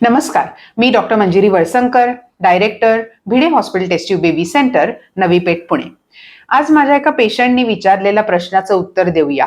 नमस्कार मी doctor Manjiri Valsankar director Bhide hospital test tube baby centre Navi Peth Pune. आज माझ्या एका पेशंटनी विचारलेल्या प्रश्नाचं उत्तर देऊया.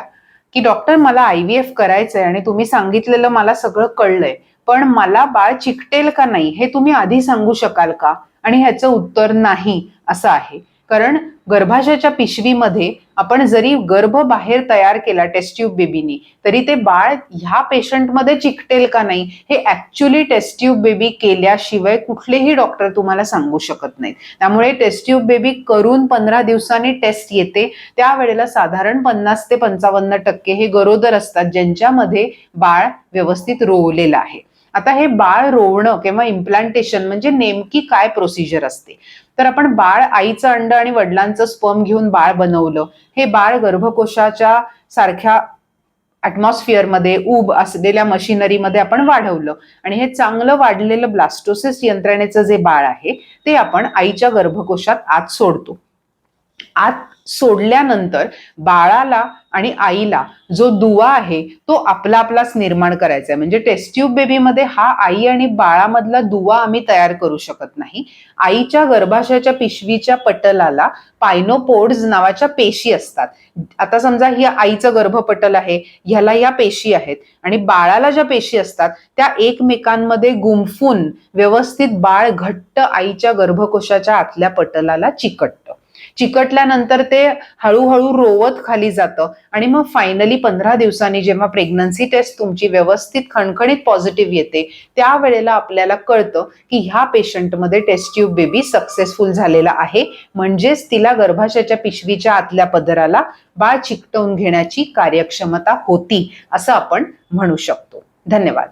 की डॉक्टर मला आय व्ही एफ करायचंय आणि तुम्ही सांगितलेलं मला सगळं कळलंय पण मला बाळ चिकटेल का नाही हे तुम्ही आधी सांगू शकाल का? आणि ह्याचं उत्तर नाही असं आहे. कारण गर्भाशयाच्या पिशवीमध्ये आपण जरी गर्भ बाहेर तयार केला टेस्ट्यूब बेबीनी तरी ते बाळ ह्या पेशंटमध्ये चिकटेल का नाही हे ऍक्च्युली टेस्ट्यूब बेबी केल्याशिवाय कुठलेही डॉक्टर तुम्हाला सांगू शकत नाहीत. त्यामुळे टेस्ट्यूब बेबी करून पंधरा दिवसांनी टेस्ट येते. त्यावेळेला साधारण पन्नास ते पंचावन्न टक्के हे गरोदर असतात ज्यांच्यामध्ये बाळ व्यवस्थित रोवलेलं आहे. आता हे बाळ रोवणं किंवा इम्प्लांटेशन म्हणजे नेमकी काय प्रोसिजर असते? तर आपण बाळ आईचं अंड आणि वडिलांचं स्पर्म घेऊन बाळ बनवलं. हे बाळ गर्भकोशाच्या सारख्या मध्ये उब असलेल्या मशिनरीमध्ये आपण वाढवलं. आणि हे चांगलं वाढलेलं ब्लास्टोसिस यंत्रणेचं जे बाळ आहे ते आपण आईच्या गर्भकोशात आत सोडतो. आत सोडल्यानंतर बाळाला आणि आईला जो दुवा आहे तो आपला आपलाच निर्माण करायचा आहे म्हणजे टेस्ट्यूब बेबीमध्ये हा आई आणि बाळामधला दुवा आम्ही तयार करू शकत नाही. आईच्या गर्भाशयाच्या पिशवीच्या पटलाला पायनोपोड्स नावाच्या पेशी असतात. आता समजा ही आईचं गर्भपटल आहे ह्याला या पेशी आहेत. आणि बाळाला ज्या पेशी असतात त्या एकमेकांमध्ये गुंफून व्यवस्थित बाळ घट्ट आईच्या गर्भकोशाच्या आतल्या पटलाला चिकटतं. चिकटल्यानंतर ते हळूहळू रोवत खाली जातं. आणि मग फायनली पंधरा दिवसांनी जेव्हा प्रेग्नन्सी टेस्ट तुमची व्यवस्थित खणखणीत पॉझिटिव्ह येते त्यावेळेला आपल्याला कळतं की ह्या पेशंटमध्ये टेस्ट ट्यूब बेबी सक्सेसफुल झालेला आहे. म्हणजेच तिला गर्भाशयाच्या पिशवीच्या आतल्या पदराला बाळ चिकटवून घेण्याची कार्यक्षमता होती असं आपण म्हणू शकतो. धन्यवाद.